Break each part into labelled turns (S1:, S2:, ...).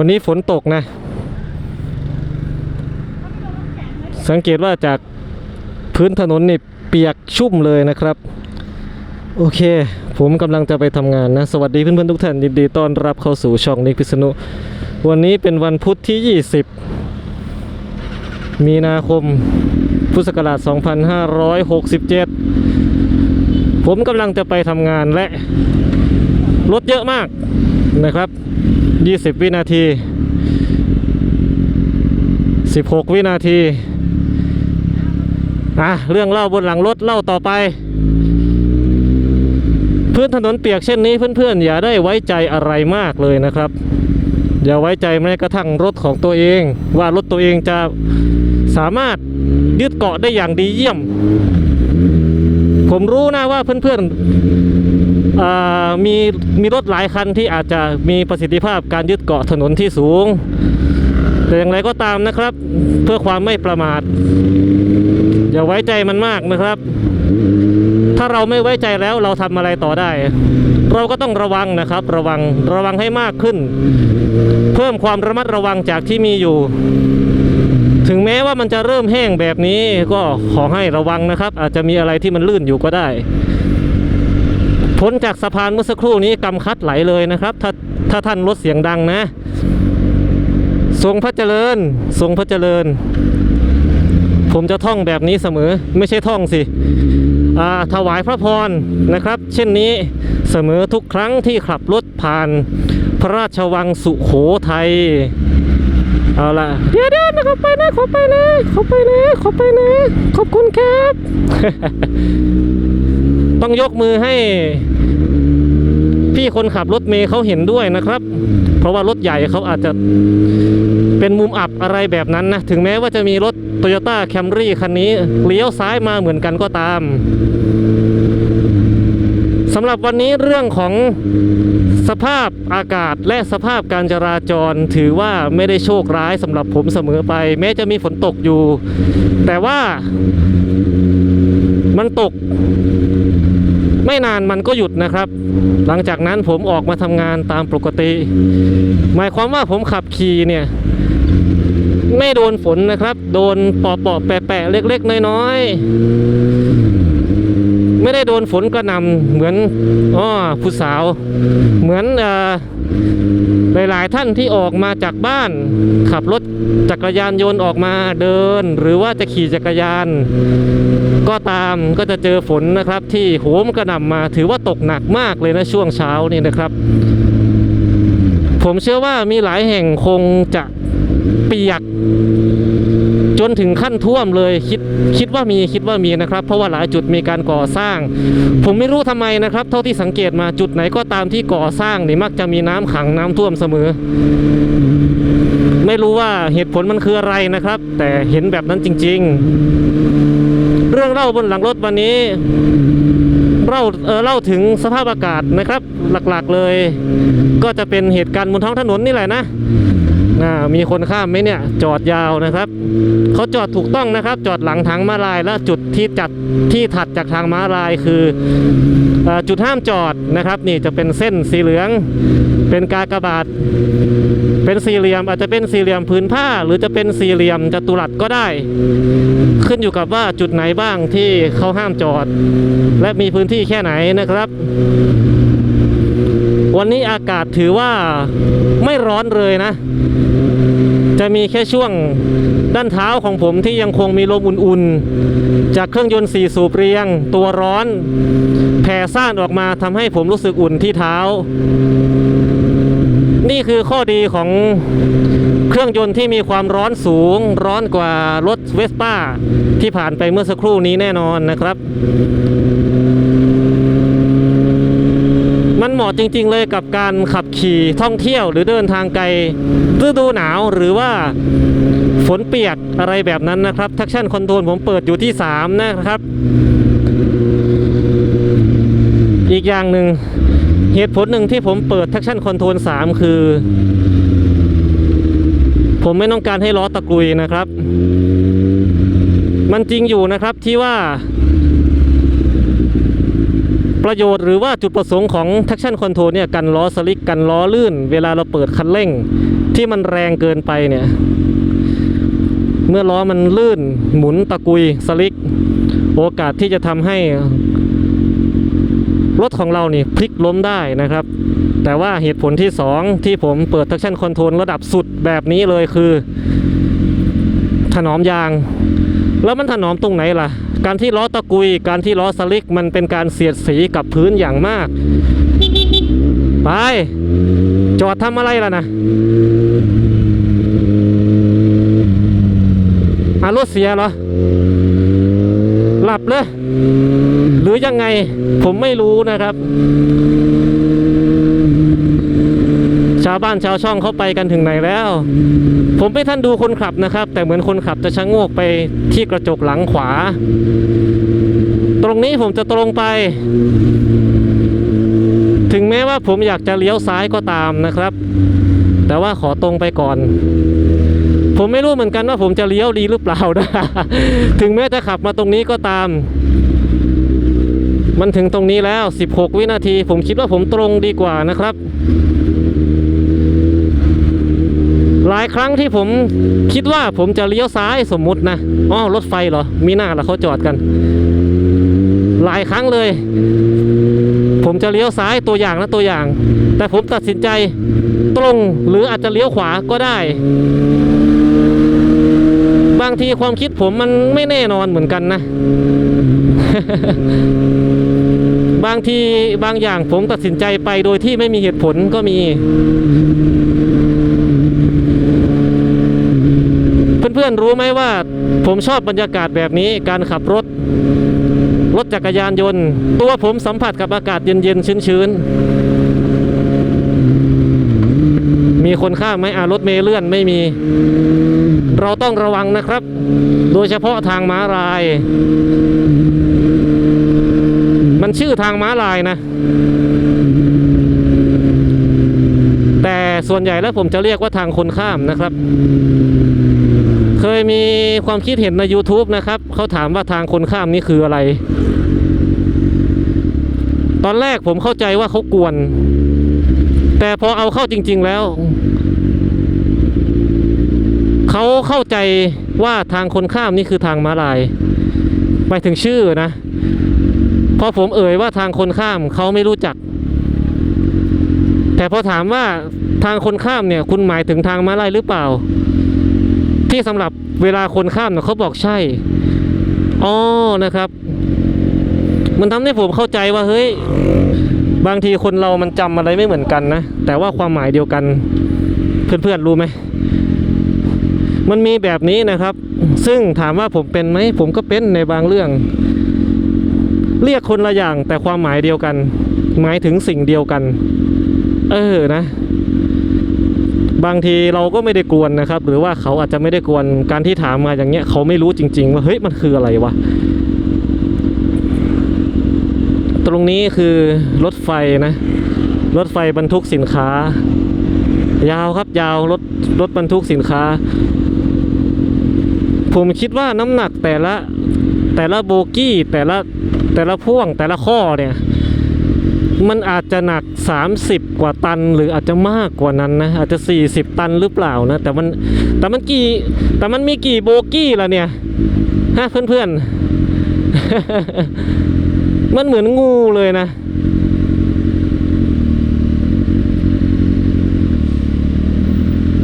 S1: วันนี้ฝนตกนะ สังเกตว่าจากพื้นถนนนี่เปียกชุ่มเลยนะครับ โอเค ผมกำลังจะไปทำงานนะ สวัสดีเพื่อนๆทุกท่านยินดีต้อนรับเข้าสู่ช่องนิกพิษณุวันนี้เป็นวันพุธที่ 20 มีนาคมพุทธศักราช 2567 ผมกำลังจะไปทำงานและ รถเยอะมากนะครับ 20 วินาที 16 วินาทีอะเรื่องเล่าบนหลังรถเล่าต่อไป พื้นถนนเปียกเช่นนี้เพื่อนๆ อย่าได้ไว้ใจอะไรมากเลยนะครับ อย่าไว้ใจแม้กระทั่งรถของตัวเอง ว่ารถตัวเองจะสามารถยึดเกาะได้อย่างดีเยี่ยม ผมรู้นะว่าเพื่อนๆ มีมีรถหลายคันที่อาจจะมีประสิทธิภาพการยึดเกาะถนนที่สูง แต่อย่างไรก็ตามนะครับ เพื่อความไม่ประมาทอย่าไว้ใจมันมากนะครับ ถ้าเราไม่ไว้ใจแล้วเราทำอะไรต่อได้ เราก็ต้องระวังนะครับ ระวังระวังให้มากขึ้น เพิ่มความระมัดระวังจากที่มีอยู่ ถึงแม้ว่ามันจะเริ่มแห้งแบบนี้ก็ขอให้ระวังนะครับ อาจจะมีอะไรที่มันลื่นอยู่ก็ได้ พ้นจากสะพานเมื่อสักครู่นี้กำคัดไหลเลยนะครับ ถ้าถ้าท่านลดเสียงดังนะทรงพระเจริญทรงพระเจริญ ผมจะท่องแบบนี้เสมอไม่ใช่ท่องสิอาถวายพระพรนะครับ เช่นนี้เสมอทุกครั้งที่ขับรถผ่าน พระราชวังสุโขทัยเอาล่ะเดี๋ยวเดี๋ยวนะขอไปนะขอไปนะขอไปนะขอไปนะขอบคุณครับ ต้องยกมือให้ พี่คนขับรถเมย์เขาเห็นด้วยนะครับ เพราะว่ารถใหญ่เขาอาจจะเป็นมุมอับอะไรแบบนั้นนะ ถึงแม้ว่าจะมีรถ Toyota Camry คันนี้เลี้ยวซ้ายมาเหมือนกันก็ตามสำหรับวันนี้เรื่องของสภาพอากาศและสภาพการจราจรถือว่าไม่ได้โชคร้ายสำหรับผมเสมอไป แม้จะมีฝนตกอยู่ แต่ว่ามันตก ไม่นานมันก็หยุดนะครับ หลังจากนั้นผมออกมาทำงานตามปกติ หมายความว่าผมขับขี่เนี่ย ไม่โดนฝนนะครับ โดนปอปอแปะแปะๆเล็ก ๆ น้อยๆ ไม่ได้โดนฝนกระหน่ำเหมือนอ้อผู้สาว เหมือนอหลาย ๆ ท่านที่ออกมาจากบ้าน ขับรถจักรยานยนต์ออกมาเดิน หรือว่าจะขี่จักรยาน ก็ตามก็จะเจอฝนนะครับ ที่โหมกระหน่ำมาถือว่าตกหนักมากเลยนะช่วงเช้านี่นะครับ ผมเชื่อว่ามีหลายแห่งคงจะเปียก จนถึงขั้นท่วมเลยคิดคิดว่ามีคิดว่ามีนะครับ เพราะว่าหลายจุดมีการก่อสร้าง ผมไม่รู้ทำไมนะครับ เท่าที่สังเกตมาจุดไหนก็ตามที่ก่อสร้างนี่มักจะมีน้ำขังน้ำท่วมเสมอ ไม่รู้ว่าเหตุผลมันคืออะไรนะครับ แต่เห็นแบบนั้นจริง ๆ เรื่องเล่าบนหลังรถวันนี้เล่าเออเล่าถึงสภาพอากาศนะครับ หลักๆเลย ก็จะเป็นเหตุการณ์บนท้องถนนนี่แหละนะอ่ามีคนข้ามไหมเนี่ยจอดยาวนะครับเขาจอดถูกต้องนะครับ จอดหลังทางม้าลายแล้วจุดที่จัดที่ถัดจากทางม้าลายคือออจุดห้ามจอดนะครับ นี่จะเป็นเส้นสีเหลือง เป็นกากบาท เป็นสี่เหลี่ยมอาจจะเป็นสี่เหลี่ยมผืนผ้า หรือจะเป็นสี่เหลี่ยมจัตุรัสก็ได้ ขึ้นอยู่กับว่าจุดไหนบ้างที่เขาห้ามจอด และมีพื้นที่แค่ไหนนะครับ วันนี้อากาศถือว่าไม่ร้อนเลยนะ จะมีแค่ช่วงด้านเท้าของผมที่ยังคงมีลมอุ่นๆ จากเครื่องยนต์สี่สูบเรียง ตัวร้อน แผ่ซ่านออกมาทำให้ผมรู้สึกอุ่นที่เท้า นี่คือข้อดีของเครื่องยนต์ที่มีความร้อนสูง ร้อนกว่ารถเวสป้าที่ผ่านไปเมื่อสักครู่นี้แน่นอนนะครับ มันเหมาะจริง ๆ เลยกับการขับขี่ท่องเที่ยวหรือเดินทางไกลฤดูหนาวหรือว่าฝนเปียกอะไรแบบนั้นนะครับทักชั่นคอนโทรลผมเปิดอยู่ที่ 3 นะครับ อีกอย่างหนึ่ง เหตุผลหนึ่งที่ผมเปิดทักชั่นคอนโทรล3คือ ผมไม่ต้องการให้ล้อตะกรุยนะครับ มันจริงอยู่นะครับที่ว่า ประโยชน์หรือว่าจุดประสงค์ของ traction control เนี่ยกันล้อสลิกกันล้อลื่น เวลาเราเปิดคันเร่ง ที่มันแรงเกินไปเนี่ย เมื่อล้อมันลื่นหมุนตะกุยสลิก โอกาสที่จะทำให้ รถของเรานี่พลิกล้มได้นะครับ แต่ว่าเหตุผลที่ 2 ที่ผมเปิด traction control ระดับสุดแบบนี้เลยคือ ถนอมยาง แล้วมันถนอมตรงไหนล่ะ การที่ล้อตะกุย การที่ล้อสลิกมันเป็นการเสียดสีกับพื้นอย่างมาก ไป จอดทำอะไรล่ะนะอารถเสียเหรอ หลับเลย หรือยังไงผมไม่รู้นะครับ ชาวบ้านชาวช่องเขาไปกันถึงไหนแล้ว ผมไม่ท่านดูคนขับนะครับ แต่เหมือนคนขับจะชะโงกไปที่กระจกหลังขวา ตรงนี้ผมจะตรงไป ถึงแม้ว่าผมอยากจะเลี้ยวซ้ายก็ตามนะครับ แต่ว่าขอตรงไปก่อนผมไม่รู้เหมือนกันว่าผมจะเลี้ยวดีหรือเปล่านะ ถึงแม้จะขับมาตรงนี้ก็ตาม มันถึงตรงนี้แล้ว 16 วินาที ผมคิดว่าผมตรงดีกว่านะครับ หลายครั้งที่ผมคิดว่าผมจะเลี้ยวซ้ายสมมุตินะอ๋อรถไฟเหรอ มีหน้าละเขาจอดกัน หลายครั้งเลย ผมจะเลี้ยวซ้ายตัวอย่างนะตัวอย่าง แต่ผมตัดสินใจตรงหรืออาจจะเลี้ยวขวาก็ได้ บางทีความคิดผมมันไม่แน่นอนเหมือนกันนะ บางทีบางอย่างผมตัดสินใจไปโดยที่ไม่มีเหตุผลก็มี เพื่อนๆรู้ไหมว่า ผมชอบบรรยากาศแบบนี้การขับรถ รถจักรยานยนต์ ตัวผมสัมผัสกับอากาศเย็นๆชื้นๆ มีคนข้ามไหมอ่ารถเมล์เลื่อนไม่มี เราต้องระวังนะครับ โดยเฉพาะทางม้าลาย มันชื่อทางม้าลายนะ แต่ส่วนใหญ่แล้วผมจะเรียกว่าทางคนข้ามนะครับ เคยมีความคิดเห็นใน YouTube นะครับ เขาถามว่าทางคนข้ามนี่คืออะไร ตอนแรกผมเข้าใจว่าเขากวน แต่พอเอาเข้าจริง ๆแล้ว เขาเข้าใจว่าทางคนข้ามนี่คือทางม้าลายไปถึงชื่อนะพอผมเอ่ยว่าทางคนข้ามเขาไม่รู้จัก แต่พอถามว่าทางคนข้ามเนี่ย คุณหมายถึงทางม้าลายหรือเปล่า ที่สำหรับเวลาคนข้ามเนี่ยเขาบอกใช่อ๋อนะครับ มันทำให้ผมเข้าใจว่าเฮ้ย บางทีคนเรามันจำอะไรไม่เหมือนกันนะ แต่ว่าความหมายเดียวกัน เพื่อนๆรู้ไหม มันมีแบบนี้นะครับ ซึ่งถามว่าผมเป็นไหม ผมก็เป็นในบางเรื่อง เรียกคนละอย่างแต่ความหมายเดียวกัน หมายถึงสิ่งเดียวกัน เออนะ บางทีเราก็ไม่ได้กวนนะครับ หรือว่าเขาอาจจะไม่ได้กวนการที่ถามมาอย่างเงี้ย เขาไม่รู้จริง ๆ ว่าเฮ้ยมันคืออะไรวะ รงนี้คือรถไฟนะ รถไฟบรรทุกสินค้า ยาวครับยาวรถรถบรรทุกสินค้า ผมคิดว่าน้ำหนักแต่ละแต่ละโบกี้แต่ละแต่ละพ่วงแต่ละข้อเนี่ยมันอาจจะหนัก 30 กว่าตัน หรืออาจจะมากกว่านั้นนะอาจจะ 40 ตันหรือเปล่านะ แต่มันแต่มันกี่แต่มันมีกี่โบกี้ล่ะเนี่ยฮะเพื่อนๆ มันเหมือนงูเลยนะ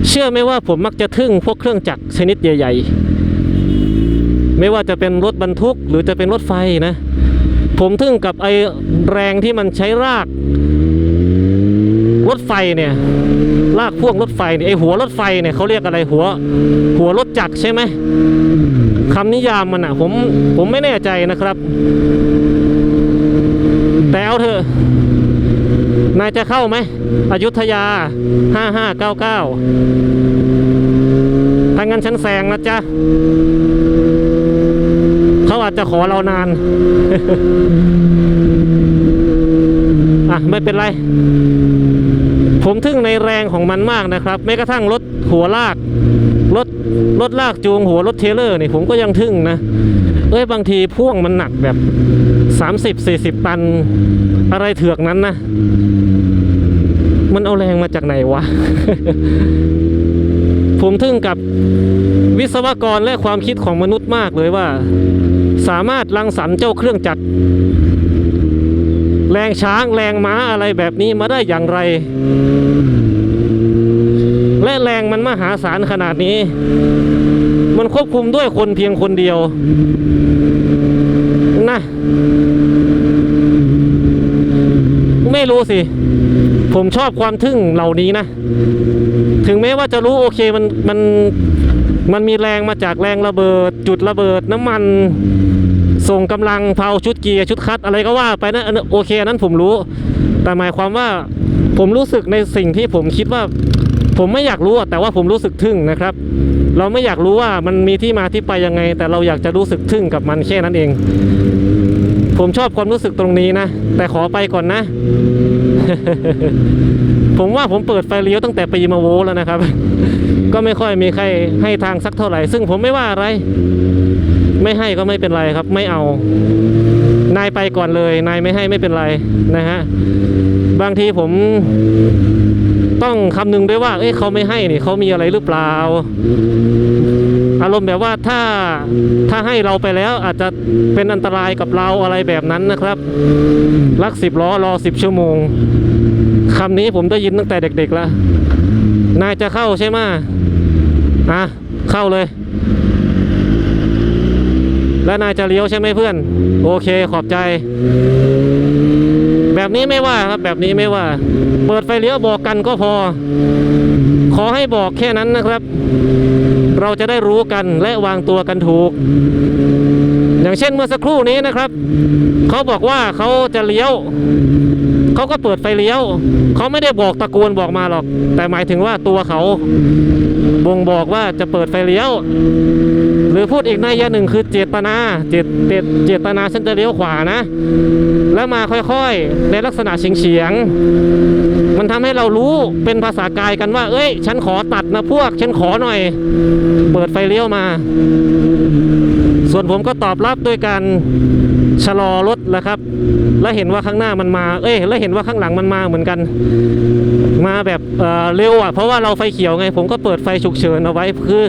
S1: เชื่อไหมว่าผมมักจะทึ่งพวกเครื่องจักรชนิดใหญ่ ๆ ไม่ว่าจะเป็นรถบรรทุกหรือจะเป็นรถไฟนะ ผมทึ่งกับไอแรงที่มันใช้ราก รถไฟเนี่ยลากพ่วงรถไฟเนี่ยไอหัวรถไฟเนี่ยเขาเรียกอะไรหัว หัวรถจักรใช่ไหมคำนิยามมันอะผมผมไม่แน่ใจนะครับ แต่เอาเถอะ นายจะเข้าไหมอยุธยา 5599ถ้างั้นฉันแซงนะจ๊ะ เขาอาจจะขอเรานาน อะ ไม่เป็นไร ผมทึ่งในแรงของมันมากนะครับ แม้กระทั่งรถหัวลาก รถ รถลากจูงหัวรถเทเลอร์นี่ผมก็ยังทึ่งนะ เอ้ยบางทีพ่วงมันหนักแบบ 30-40 ตัน อะไรเถือกนั้นนะ มันเอาแรงมาจากไหนวะ ผมทึ่งกับวิศวกรและความคิดของมนุษย์มากเลยว่า สามารถรังสรรค์เจ้าเครื่องจักรแรงช้างแรงม้าอะไรแบบนี้มาได้อย่างไร และแรงมันมหาศาลขนาดนี้ มันควบคุมด้วยคนเพียงคนเดียว นะ ไม่รู้สิ ผมชอบความทึ่งเหล่านี้นะ ถึงแม้ว่าจะรู้โอเคมันมันมันมีแรงมาจากแรงระเบิด จุดระเบิดน้ำมันส่งกำลังเผาชุดเกียร์ชุดคัดอะไรก็ว่าไปนะอันนั้นโอเคนั้นผมรู้ แต่หมายความว่าผมรู้สึกในสิ่งที่ผมคิดว่า ผมไม่อยากรู้แต่ว่าผมรู้สึกทึ่งนะครับ เราไม่อยากรู้ว่ามันมีที่มาที่ไปยังไง แต่เราอยากจะรู้สึกทึ่งกับมันแค่นั้นเอง ผมชอบความรู้สึกตรงนี้นะ แต่ขอไปก่อนนะ ผมว่าผมเปิดไฟเลี้ยวตั้งแต่ปีมาโวแล้วนะครับ ก็ไม่ค่อยมีใครให้ทางสักเท่าไหร่ ซึ่งผมไม่ว่าอะไร ไม่ให้ก็ไม่เป็นไรครับ ไม่เอา นายไปก่อนเลย นายไม่ให้ไม่เป็นไรนะฮะ บางทีผม ต้องคำนึงด้วยว่า เอ้ยเขาไม่ให้นี่เขามีอะไรหรือเปล่า อารมณ์แบบว่าถ้าถ้าให้เราไปแล้วอาจจะเป็นอันตรายกับเราอะไรแบบนั้นนะครับ ลักสิบล้อรอสิบชั่วโมงคำนี้ผมได้ยินตั้งแต่เด็กๆแล้ว นายจะเข้าใช่ไหมอะเข้าเลย แล้วนายจะเลี้ยวใช่ไหมเพื่อน โอเคขอบใจ แบบนี้ไม่ว่าครับแบบนี้ไม่ว่า เปิดไฟเลี้ยวบอกกันก็พอ ขอให้บอกแค่นั้นนะครับ เราจะได้รู้กันและวางตัวกันถูก อย่างเช่นเมื่อสักครู่นี้นะครับ เขาบอกว่าเขาจะเลี้ยวเขาก็เปิดไฟเลี้ยว เขาไม่ได้บอกตะโกนบอกมาหรอก แต่หมายถึงว่าตัวเขา บ่งบอกว่าจะเปิดไฟเลี้ยว หรือพูดอีกในยยะหนึ่งคือเจตนาเจตเจตเจตนาฉันจะเลี้ยวขวานะ แล้วมาค่อยๆ ในลักษณะเฉียงๆมันทำให้เรารู้เป็นภาษากายกันว่า เอ้ย ฉันขอตัดนะพวก ฉันขอหน่อย เปิดไฟเลี้ยวมา ส่วนผมก็ตอบรับด้วยการ ชะลอรถแหละครับ และเห็นว่าข้างหน้ามันมา เอ้ยแล้วเห็นว่าข้างหลังมันมาเหมือนกัน มาแบบเเร็วอะเพราะว่าเราไฟเขียวไง ผมก็เปิดไฟฉุกเฉินเอาไว้คือ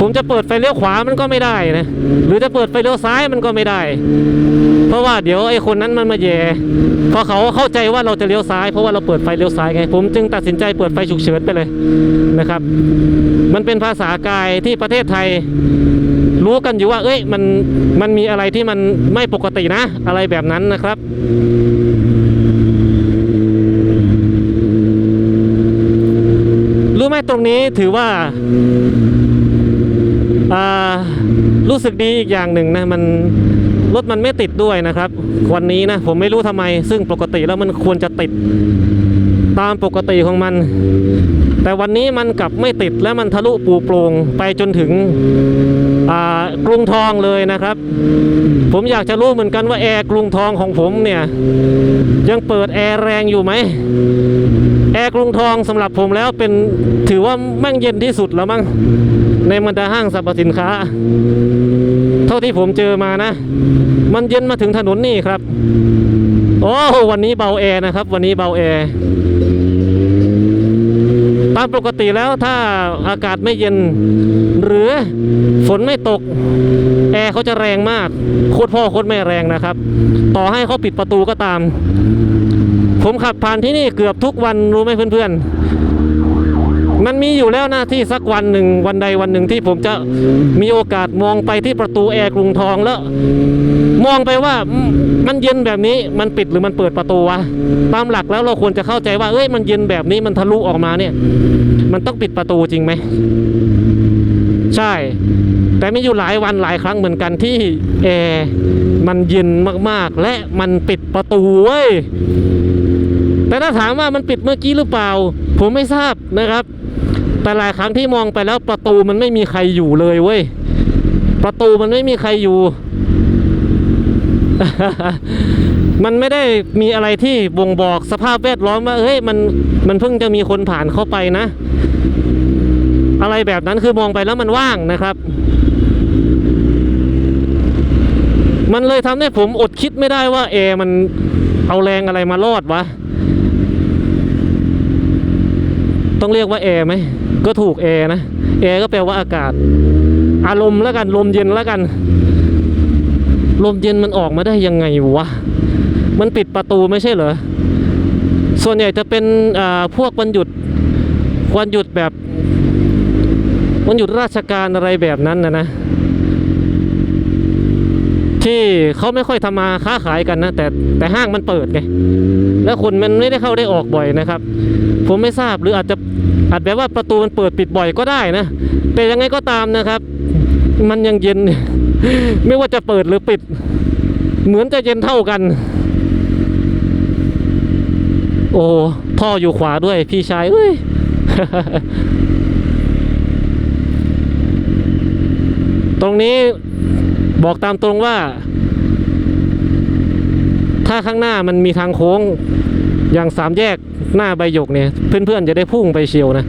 S1: ผมจะเปิดไฟเลี้ยวขวามันก็ไม่ได้นะหรือจะเปิดไฟเลี้ยวซ้ายมันก็ไม่ได้ เพราะว่าเดี๋ยวไอ้คนนั้นมันมาแย่เพราะเขาเข้าใจว่าเราจะเลี้ยวซ้าย เพราะว่าเราเปิดไฟเลี้ยวซ้ายไง ผมจึงตัดสินใจเปิดไฟฉุกเฉินไปเลยนะครับ มันเป็นภาษากายที่ประเทศไทย รู้กันอยู่ว่า เอ้ยมันมันมีอะไรที่มันไม่ปกตินะ อะไรแบบนั้นนะครับรู้ไหมตรงนี้ถือว่าอ่ารู้สึกดีอีกอย่างหนึ่งนะมันรถมันไม่ติดด้วยนะครับ วันนี้นะผมไม่รู้ทำไม ซึ่งปกติแล้วมันควรจะติด ตามปกติของมัน แต่วันนี้มันกลับไม่ติดและมันทะลุปูโปรงไปจนถึงกรุงทองเลยนะครับ ผมอยากจะรู้เหมือนกันว่าแอร์กรุงทองของผมเนี่ย ยังเปิดแอร์แรงอยู่ไหมแอร์กรุงทองสำหรับผมแล้วเป็นถือว่าแม่งเย็นที่สุดแล้วมั้งในบรรดาห้างสรรพสินค้า เท่าที่ผมเจอมานะ มันเย็นมาถึงถนนนี่ครับ โอ้วันนี้เบาแอร์นะครับ วันนี้เบาแอร์ตามปกติแล้วถ้าอากาศไม่เย็น หรือฝนไม่ตก แอร์เขาจะแรงมาก โคตรพ่อโคตรแม่แรงนะครับ ต่อให้เขาปิดประตูก็ตาม ผมขับผ่านที่นี่เกือบทุกวันรู้ไหมเพื่อนๆ มันมีอยู่แล้วหน้าที่สักวันหนึ่งวันใดวันหนึ่งที่ผมจะมีโอกาสมองไปที่ประตูแอร์กรุงทองแล้ว มองไปว่ามันเย็นแบบนี้มันปิดหรือมันเปิดประตูวะตามหลักแล้วเราควรจะเข้าใจว่าเอ้ยมันเย็นแบบนี้มันทะลุออกมาเนี่ย มันต้องปิดประตูจริงไหมใช่ แต่ไมีอยู่หลายวันหลายครั้งเหมือนกันที่แอร์มันเย็นมากๆ และมันปิดประตูเว้ยแต่ถ้าถามว่ามันปิดเมื่อกี้หรือเปล่า ผมไม่ทราบนะครับ แต่หลายครั้งที่มองไปแล้วประตูมันไม่มีใครอยู่เลยเว้ยประตูมันไม่มีใครอยู่ มันไม่ได้มีอะไรที่บ่งบอกสภาพแวดล้อมว่าเฮ้ยมันมันเพิ่งจะมีคนผ่านเข้าไปนะ อะไรแบบนั้นคือมองไปแล้วมันว่างนะครับ มันเลยทำให้ผมอดคิดไม่ได้ว่าแอร์มันเอาแรงอะไรมารอดวะ ต้องเรียกว่าแอร์ไหม ก็ถูกแอร์นะแอร์ก็แปลว่าอากาศ อารมณ์แล้วกันลมเย็นแล้วกัน ลมเย็นมันออกมาได้ยังไงวะ มันปิดประตูไม่ใช่เหรอ ส่วนใหญ่จะเป็นพวกวันหยุดวันหยุดแบบวันหยุดราชการอะไรแบบนั้นนะนะ ที่เขาไม่ค่อยทำมาค้าขายกันนะ แต่แต่ห้างมันเปิดไง แล้วคนมันไม่ได้เข้าได้ออกบ่อยนะครับ ผมไม่ทราบหรืออาจจะอาจแบบว่าประตูมันเปิดปิดบ่อยก็ได้นะ แต่ยังไงก็ตามนะครับ มันยังเย็น ไม่ว่าจะเปิดหรือปิด เหมือนจะเย็นเท่ากัน โอ้ท่ออยู่ขวาด้วยพี่ชายเอ้ยตรงนี้บอกตามตรงว่า ถ้าข้างหน้ามันมีทางโค้งอย่างสามแยกหน้าใบหยกเนี่ย เพื่อนๆจะได้พุ่งไปเชียวนะ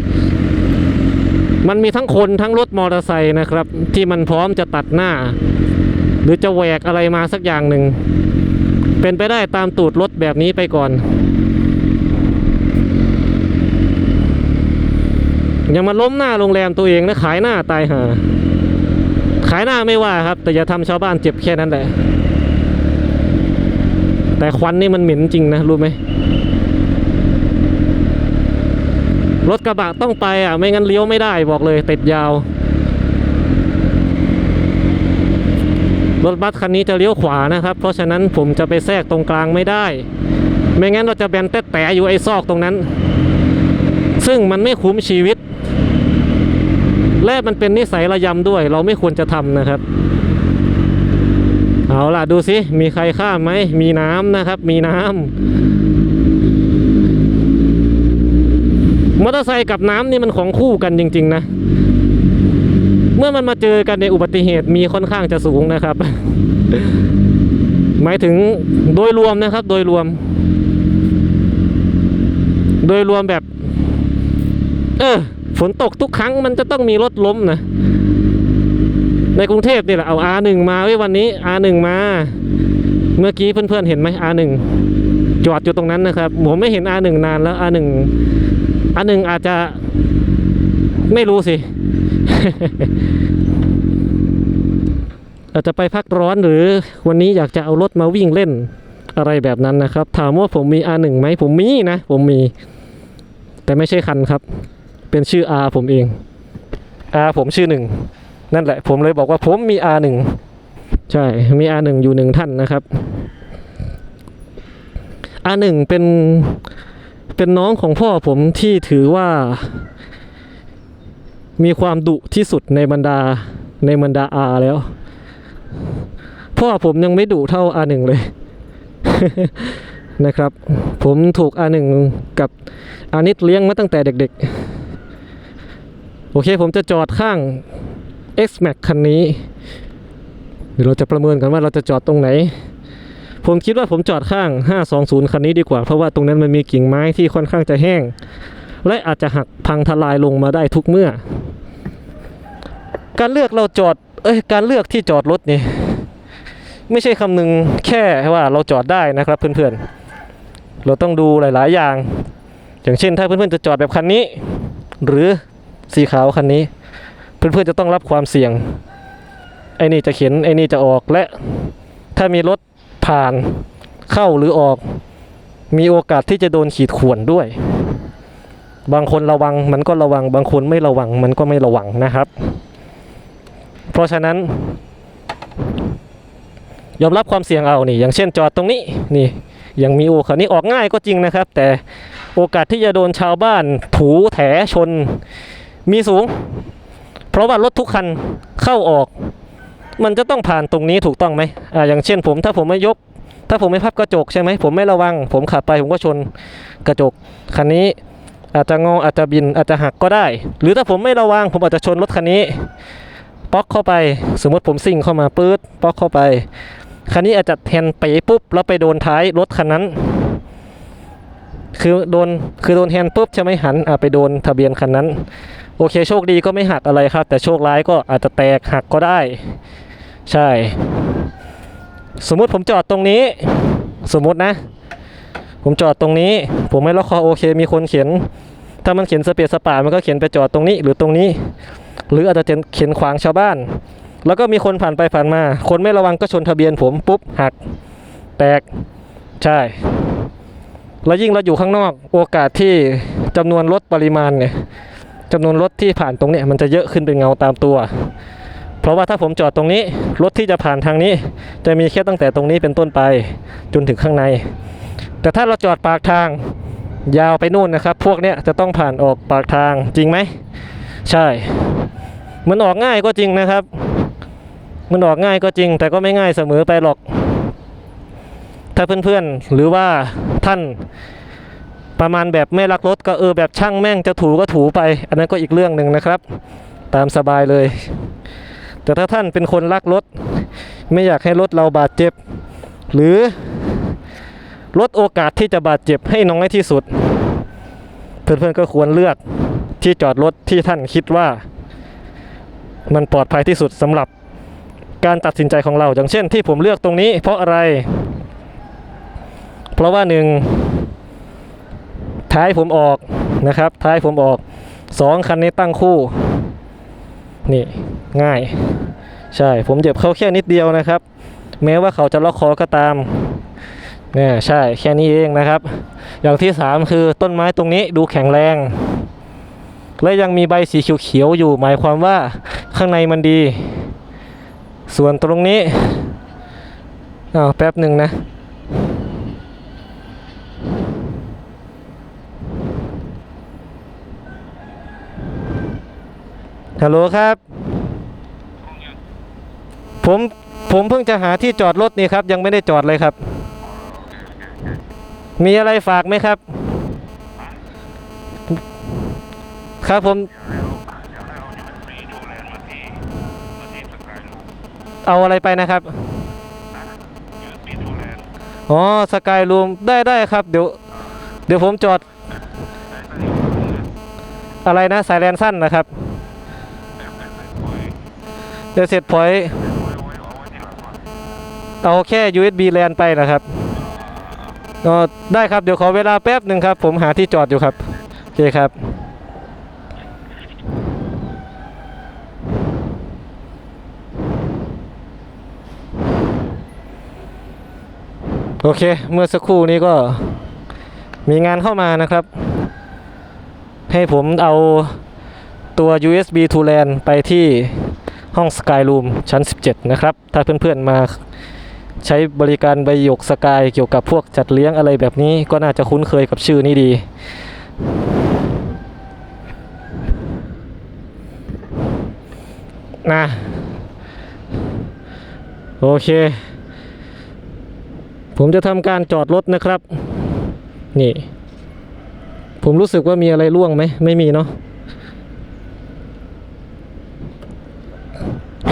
S1: มันมีทั้งคนทั้งรถมอเตอร์ไซค์นะครับ ที่มันพร้อมจะตัดหน้า หรือจะแหวกอะไรมาสักอย่างหนึ่ง เป็นไปได้ตามตูดรถแบบนี้ไปก่อน อย่ามาล้มหน้าโรงแรมตัวเองนะขายหน้าตายหาขายหน้าไม่ว่าครับ แต่อย่าทำชาวบ้านเจ็บแค่นั้นแหละแต่ควันนี่มันเหม็นจริงนะรู้ไหม รถกระบะต้องไปอะ ไม่งั้นเลี้ยวไม่ได้บอกเลยติดยาว รถบัสคันนี้จะเลี้ยวขวานะครับ เพราะฉะนั้นผมจะไปแทรกตรงกลางไม่ได้ ไม่งั้นเราจะแบนแต๊ะแตะอยู่ไอ้ซอกตรงนั้น ซึ่งมันไม่คุ้มชีวิต และมันเป็นนิสัยระยำด้วย เราไม่ควรจะทำนะครับ เอาล่ะดูสิมีใครข้ามไหมมีน้ำนะครับ มีน้ำ มอเตอร์ไซค์กับน้ำนี่มันของคู่กันจริง ๆ นะ เมื่อมันมาเจอกันในอุบัติเหตุมีค่อนข้างจะสูงนะครับ หมายถึงโดยรวมนะครับ โดยรวม โดยรวมแบบ เออฝนตกทุกครั้งมันจะต้องมีรถล้มนะในกรุงเทพนี่แหละเอา R1 มาไว้วันนี้ R1 มา เมื่อกี้เพื่อนๆเห็นไหม R1 จอดอยู่ตรงนั้นนะครับ ผมไม่เห็น R1 นานแล้ว R1 R1 อาจจะไม่รู้สิ อาจจะไปพักร้อนหรือวันนี้อยากจะเอารถมาวิ่งเล่นอะไรแบบนั้นนะครับ ถามว่าผมมี R1 ไหมผมมีนะ ผมมี แต่ไม่ใช่คันครับ เป็นชื่อ R ผมเอง R ผมชื่อหนึ่งนั่นแหละ ผมเลยบอกว่าผมมี R1 ใช่ มี R1 อยู่หนึ่งท่านนะครับ R1 เป็น เป็นน้องของพ่อผมที่ถือว่า มีความดุที่สุดในบรรดาในบรรดา R แล้ว พ่อผมยังไม่ดุเท่า R1 เลย นะครับ ผมถูก R1 กับอานิดเลี้ยงมาตั้งแต่เด็กๆ โอเคผมจะจอดข้าง X-Max คันนี้ เดี๋ยวเราจะประเมินกันว่าเราจะจอดตรงไหน ผมคิดว่าผมจอดข้าง 520 คันนี้ดีกว่า เพราะว่าตรงนั้นมันมีกิ่งไม้ที่ค่อนข้างจะแห้ง และอาจจะหักพังทลายลงมาได้ทุกเมื่อ การเลือกเราจอด เอ้ย การเลือกที่จอดรถนี่ ไม่ใช่คำหนึงแค่ว่าเราจอดได้นะครับเพื่อนๆ เราต้องดูหลาย ๆ อย่าง อย่างเช่น ถ้าเพื่อนๆจะจอดแบบคันนี้ หรือสีขาวคันนี้ เพื่อนๆจะต้องรับความเสี่ยงไอ้นี่จะเข็นไอ้นี่จะออกและถ้ามีรถ ผ่านเข้าหรือออก มีโอกาสที่จะโดนขีดข่วนด้วย บางคนระวังมันก็ระวัง บางคนไม่ระวังมันก็ไม่ระวังนะครับ เพราะฉะนั้น ยอมรับความเสี่ยงเอานี่ อย่างเช่นจอดตรงนี้นี่ยังมีโอคันนี้ออกง่ายก็จริงนะครับ แต่โอกาสที่จะโดนชาวบ้านถูแถชนมีสูง เพราะว่ารถทุกคันเข้าออก มันจะต้องผ่านตรงนี้ถูกต้องไหมอ่าอย่างเช่นผมถ้าผมไม่ยก ถ้าผมไม่พับกระจกใช่ไหมผมไม่ระวัง ผมขับไปผมก็ชนกระจกคันนี้อาจจะงออาจจะบินอาจจะหักก็ได้ หรือถ้าผมไม่ระวังผมอาจจะชนรถคันนี้ป๊อกเข้าไป สมมติผมซิ่งเข้ามาปื๊ดป๊อกเข้าไปคันนี้อาจจะแทนไปปุ๊บแล้วไปโดนท้ายรถคันนั้น คือโดนคือโดนแฮนด์ปุ๊บใช่ไหมหันอะไปโดนทะเบียนคันนั้น โอเคโชคดีก็ไม่หักอะไรครับ แต่โชคร้ายก็อาจจะแตกหักก็ได้ ใช่ สมมุติผมจอดตรงนี้ สมมุตินะ ผมจอดตรงนี้ ผมไม่ล็อกคอโอเคมีคนเขียน ถ้ามันเขียนสเปซสปามันก็เขียนไปจอดตรงนี้หรือตรงนี้ หรืออาจจะเขียนขวางชาวบ้าน แล้วก็มีคนผ่านไปผ่านมา คนไม่ระวังก็ชนทะเบียนผมปุ๊บหัก แตกใช่ แล้วยิ่งเราอยู่ข้างนอกโอกาสที่จำนวนรถปริมาณเนี่ยจำนวนรถที่ผ่านตรงเนี้ยมันจะเยอะขึ้นเป็นเงาตามตัว เพราะว่าถ้าผมจอดตรงนี้ รถที่จะผ่านทางนี้ จะมีแค่ตั้งแต่ตรงนี้เป็นต้นไปจนถึงข้างใน แต่ถ้าเราจอดปากทางยาวไปนู่นนะครับ พวกเนี้ยจะต้องผ่านออกปากทางจริงไหม ใช่ มันออกง่ายก็จริงนะครับ มันออกง่ายก็จริง แต่ก็ไม่ง่ายเสมอไปหรอก ถ้าเพื่อนๆ หรือว่าท่านประมาณแบบไม่รักรถก็เออแบบช่างแม่งจะถูก็ถูไป อันนั้นก็อีกเรื่องหนึ่งนะครับ ตามสบายเลย แต่ถ้าท่านเป็นคนรักรถ ไม่อยากให้รถเราบาดเจ็บ หรือลดโอกาสที่จะบาดเจ็บให้น้อยที่สุด เพื่อนๆก็ควรเลือกที่จอดรถที่ท่านคิดว่า มันปลอดภัยที่สุดสำหรับการตัดสินใจของเรา อย่างเช่นที่ผมเลือกตรงนี้ เพราะอะไร เพราะว่าหนึ่งท้ายผมออกนะครับ ท้ายผมออกสองคันนี้ตั้งคู่ นี่ง่าย ใช่ผมเหยียบเขาแค่นิดเดียวนะครับ แม้ว่าเขาจะล็อกคอก็ตามเนี่ยใช่แค่นี้เองนะครับ อย่างที่สามคือต้นไม้ตรงนี้ดูแข็งแรง และยังมีใบสีเขียวๆอยู่หมายความว่าข้างในมันดี ส่วนตรงนี้อ้าวแป๊บหนึ่งนะ ฮัลโหลครับ ผมผมเพิ่งจะหาที่จอดรถนี่ครับ ยังไม่ได้จอดเลยครับ มีอะไรฝากไหมครับ ครับผม เอาอะไรไปนะครับอ๋อสกายรูมได้ได้ครับ เดี๋ยว เดี๋ยวผมจอด อะไรนะสายแลนสั้นนะครับ เดี๋ยวเสร็จพอยต์เอาแค่ USB LAN ไปนะครับก็ได้ครับเดี๋ยวขอเวลาแป๊บหนึ่งครับ ผมหาที่จอดอยู่ครับ โอเคครับโอเค เมื่อสักครู่นี้ก็มีงานเข้ามานะครับ ให้ผมเอาตัว USB to LAN ไปที่ ห้อง Skyroom ชั้น 17 นะครับ ถ้าเพื่อนๆมาใช้บริการใบหยกสกายเกี่ยวกับพวกจัดเลี้ยงอะไรแบบนี้ก็น่าจะคุ้นเคยกับชื่อนี้ดี นะ โอเค ผมจะทำการจอดรถนะครับ นี่ ผมรู้สึกว่ามีอะไรร่วงไหม ไม่มีเนาะ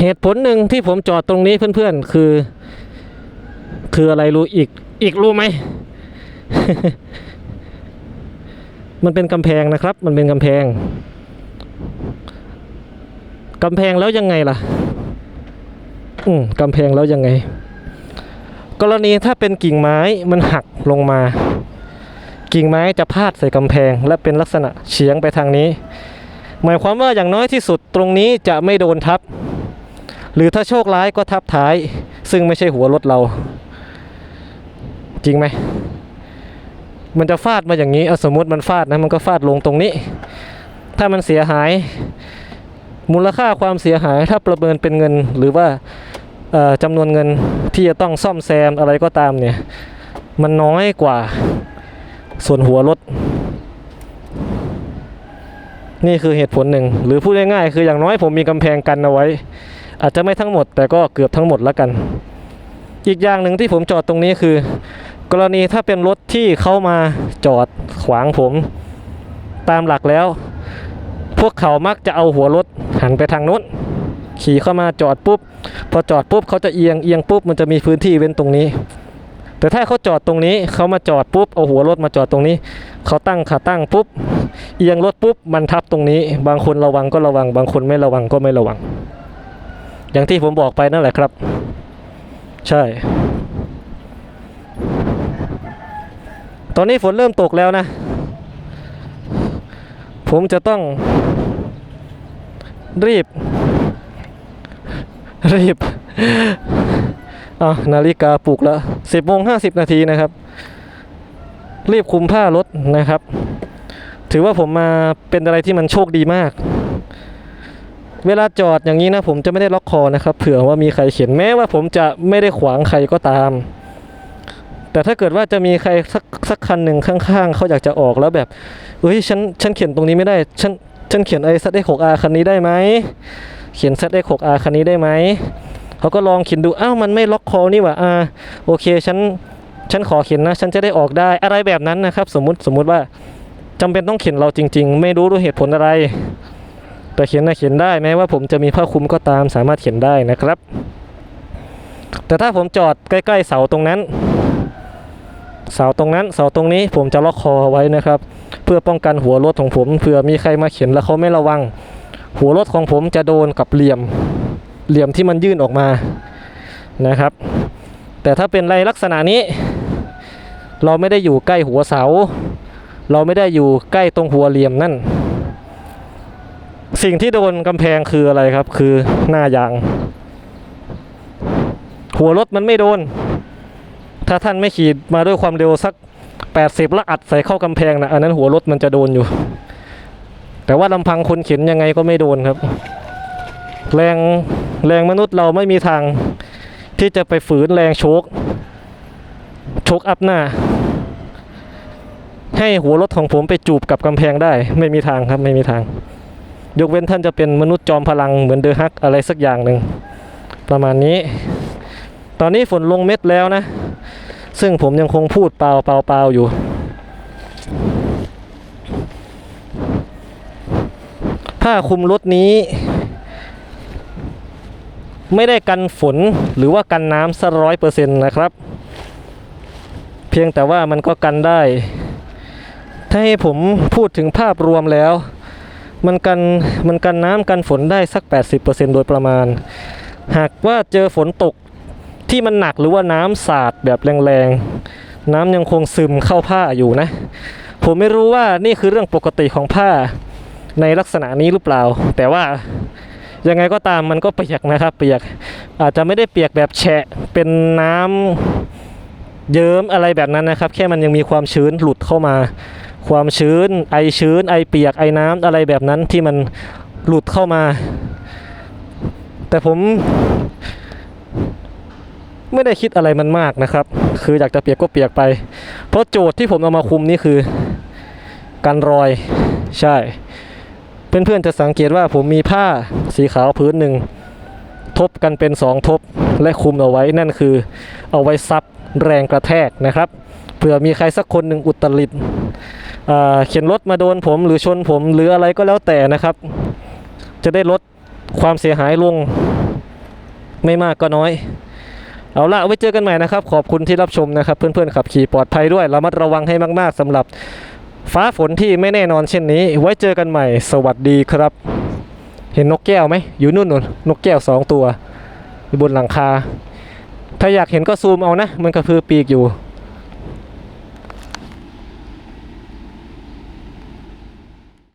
S1: เหตุผลหนึ่งที่ผมจอดตรงนี้เพื่อนๆ คือ คืออะไรรู้อีกอีกรู้ไหม มันเป็นกำแพงนะครับ มันเป็นกำแพงกำแพงแล้วยังไงล่ะ อืมกำแพงแล้วยังไง กรณีถ้าเป็นกิ่งไม้มันหักลงมา กิ่งไม้จะพาดใส่กำแพง และเป็นลักษณะเฉียงไปทางนี้ หมายความว่าอย่างน้อยที่สุดตรงนี้จะไม่โดนทับ หรือถ้าโชคร้ายก็ทับท้าย ซึ่งไม่ใช่หัวรถเรา จริงไหม มันจะฟาดมาอย่างนี้เอาสมมติมันฟาดนะ มันก็ฟาดลงตรงนี้ ถ้ามันเสียหาย มูลค่าความเสียหายถ้าประเมินเป็นเงิน หรือว่าจำนวนเงินที่จะต้องซ่อมแซมอะไรก็ตามเนี่ย มันน้อยกว่าส่วนหัวรถนี่คือเหตุผลหนึ่ง หรือพูดง่ายๆคืออย่างน้อยผมมีกำแพงกันเอาไว้ อาจจะไม่ทั้งหมด แต่ก็เกือบทั้งหมดแล้วกัน อีกอย่างหนึ่งที่ผมจอดตรงนี้คือ กรณีถ้าเป็นรถที่เข้ามาจอดขวางผมตามหลักแล้ว พวกเขามักจะเอาหัวรถหันไปทางโน้นขี่เข้ามาจอดปุ๊บ พอจอดปุ๊บเขาจะเอียงเอียงปุ๊บมันจะมีพื้นที่เว้นตรงนี้ แต่ถ้าเขาจอดตรงนี้เขามาจอดปุ๊บเอาหัวรถมาจอดตรงนี้ เขาตั้งขาตั้งปุ๊บ เอียงรถปุ๊บมันทับตรงนี้ บางคนระวังก็ระวัง บางคนไม่ระวังก็ไม่ระวัง อย่างที่ผมบอกไปนั่นแหละครับ ใช่ ตอนนี้ฝนเริ่มตกแล้วนะ ผมจะต้อง รีบ รีบอะนาฬิกาปลุกแล้วสิบโมงห้าสิบนาทีนะครับ รีบคุมผ้ารถนะครับ ถือว่าผมมาเป็นอะไรที่มันโชคดีมาก เวลาจอดอย่างนี้นะผมจะไม่ได้ล็อกคอนะครับ เผื่อว่ามีใครเขียนแม้ว่าผมจะไม่ได้ขวางใครก็ตาม แต่ถ้าเกิดว่าจะมีใครสักสักคันหนึ่งข้างๆ เขาอยากจะออกแล้วแบบเฮ้ยฉันฉันเขียนตรงนี้ไม่ได้ ฉันฉันเขียนไอ้ซัดได้หกอาคันนี้ได้ไหมเขียนซัดได้หกอาคันนี้ได้ไหมเขาก็ลองเขียนดูอ้าวมันไม่ล็อกคอนี่หว่าอ่าโอเคฉันฉันขอเขียนนะ ฉันจะได้ออกได้อะไรแบบนั้นนะครับ สมมุติสมมุติว่าจำเป็นต้องเขียนเราจริง ๆ ไม่รู้ด้วยเหตุผลอะไร แต่เขียนนะเขียนได้แม้ว่าผมจะมีผ้าคลุมก็ตามสามารถเขียนได้นะครับ แต่ถ้าผมจอดใกล้ ๆ เสาตรงนั้น เสาตรงนั้น เสาตรงนี้ผมจะล็อกคอไว้นะครับ เพื่อป้องกันหัวรถของผมเผื่อมีใครมาเขียนแล้วเขาไม่ระวัง หัวรถของผมจะโดนกับเหลี่ยมเหลี่ยมที่มันยื่นออกมานะครับ แต่ถ้าเป็นไรลักษณะนี้ เราไม่ได้อยู่ใกล้หัวเสา เราไม่ได้อยู่ใกล้ตรงหัวเหลี่ยมนั่น สิ่งที่โดนกำแพงคืออะไรครับ คือหน้ายาง หัวรถมันไม่โดน ถ้าท่านไม่ขี่มาด้วยความเร็วสัก 80แล้วอัดใส่เข้ากำแพงนะอันนั้นหัวรถมันจะโดนอยู่ แต่ว่าลำพังคนเข็นยังไงก็ไม่โดนครับ แรงแรงมนุษย์เราไม่มีทางที่จะไปฝืนแรงโชกโชกอัพหน้า ให้หัวรถของผมไปจูบกับกำแพงได้ ไม่มีทางครับไม่มีทาง ยกเว้นท่านจะเป็นมนุษย์จอมพลังเหมือนเดอะฮักอะไรสักอย่างหนึ่ง ประมาณนี้ ตอนนี้ฝนลงเม็ดแล้วนะ ซึ่งผมยังคงพูดเปล่าเปล่าเปล่าอยู่ ผ้าคลุมรถนี้ ไม่ได้กันฝนหรือว่ากันน้ำสักร้อยเปอร์เซ็นต์นะครับ เพียงแต่ว่ามันก็กันได้ ถ้าให้ผมพูดถึงภาพรวมแล้ว มันกันมันกันน้ำกันฝนได้สัก 80%โดยประมาณ หากว่าเจอฝนตกที่มันหนักหรือว่าน้ำสาดแบบแรงๆ น้ำยังคงซึมเข้าผ้าอยู่นะ ผมไม่รู้ว่านี่คือเรื่องปกติของผ้าในลักษณะนี้หรือเปล่า แต่ว่ายังไงก็ตามมันก็เปียกนะครับ เปียกอาจจะไม่ได้เปียกแบบแฉะเป็นน้ำเยิ้มอะไรแบบนั้นนะครับ แค่มันยังมีความชื้นหลุดเข้ามา ความชื้น ไอชื้น ไอเปียก ไอน้ำอะไรแบบนั้นที่มันหลุดเข้ามา แต่ผมไม่ได้คิดอะไรมันมากนะครับ คืออยากจะเปียกก็เปียกไป เพราะโจทย์ที่ผมเอามาคุมนี่คือการรอย ใช่ เพื่อนๆจะสังเกตว่าผมมีผ้าสีขาวพื้นหนึ่งทบกันเป็นสองทบและคุมเอาไว้นั่นคือ เอาไว้ซับแรงกระแทกนะครับ เผื่อมีใครสักคนหนึ่งอุตริด เข็นรถมาโดนผมหรือชนผมหรืออะไรก็แล้วแต่นะครับ จะได้ลดความเสียหายลงไม่มากก็น้อย เอาละไว้เจอกันใหม่นะครับ ขอบคุณที่รับชมนะครับ เพื่อนๆขับขี่ปลอดภัยด้วยระมัดระวังให้มากๆสำหรับฟ้าฝนที่ไม่แน่นอนเช่นนี้ ไว้เจอกันใหม่ สวัสดีครับ เห็นนกแก้วไหมอยู่นู่นนนนกแก้วสองตัวอยู่บนหลังคา ถ้าอยากเห็นก็ซูมเอานะ มันกระพือปีกอยู่